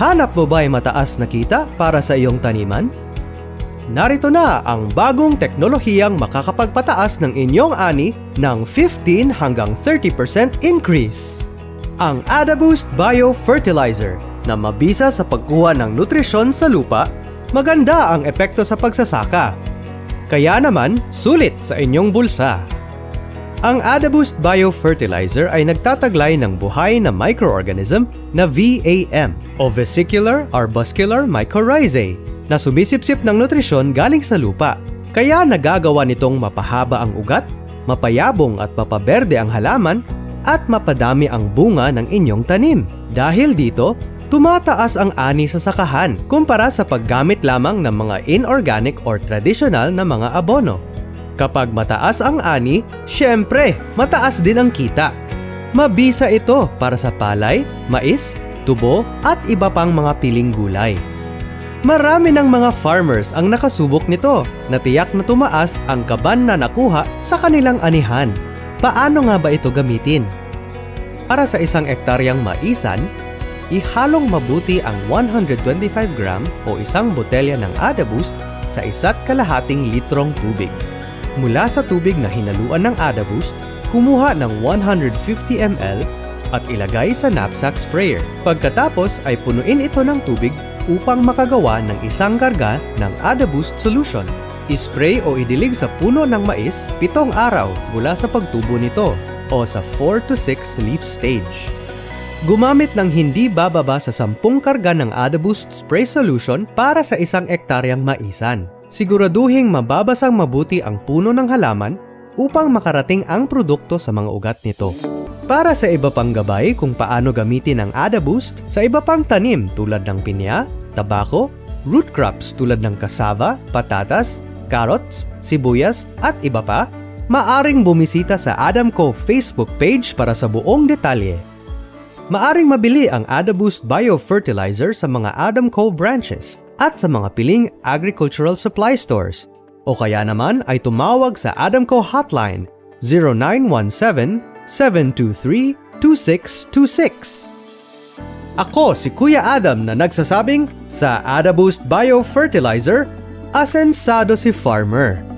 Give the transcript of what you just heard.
Hanap mo ba ay mataas na kita para sa iyong taniman? Narito na ang bagong teknolohiyang makakapagpataas ng inyong ani ng 15 hanggang 30% increase. Ang AdaBoost Biofertilizer na mabisa sa pagkuha ng nutrisyon sa lupa, maganda ang epekto sa pagsasaka. Kaya naman, sulit sa inyong bulsa. Ang AdaBoost Biofertilizer ay nagtataglay ng buhay na microorganism na VAM o Vesicular Arbuscular Mycorrhizae na sumisipsip ng nutrisyon galing sa lupa. Kaya nagagawa nitong mapahaba ang ugat, mapayabong at mapaberde ang halaman at mapadami ang bunga ng inyong tanim. Dahil dito, tumataas ang ani sa sakahan kumpara sa paggamit lamang ng mga inorganic or traditional na mga abono. Kapag mataas ang ani, syempre, mataas din ang kita. Mabisa ito para sa palay, mais, tubo at iba pang mga piling gulay. Marami ng mga farmers ang nakasubok nito na tiyak na tumaas ang kaban na nakuha sa kanilang anihan. Paano nga ba ito gamitin? Para sa isang ektaryang maisan, ihalong mabuti ang 125 gram o isang botelya ng AdaBoost sa isa't kalahating litrong tubig. Mula sa tubig na hinaluan ng AdaBoost, kumuha ng 150 ml at ilagay sa knapsack sprayer. Pagkatapos ay punuin ito ng tubig upang makagawa ng isang karga ng AdaBoost solution. Ispray o idilig sa puno ng mais pitong araw mula sa pagtubo nito o sa 4 to 6 leaf stage. Gumamit ng hindi bababa sa 10 karga ng AdaBoost spray solution para sa isang ektaryang maisan. Siguraduhing mababasang mabuti ang puno ng halaman upang makarating ang produkto sa mga ugat nito. Para sa iba pang gabay kung paano gamitin ang AdaBoost sa iba pang tanim tulad ng pinya, tabako, root crops tulad ng kasava, patatas, carrots, sibuyas at iba pa, maaring bumisita sa Adamco Facebook page para sa buong detalye. Maaring mabili ang AdaBoost Biofertilizer sa mga Adamco branches at sa mga piling agricultural supply stores. O kaya naman ay tumawag sa Adamco hotline 0917-723-2626. Ako si Kuya Adam na nagsasabing sa AdaBoost Biofertilizer, asensado si farmer.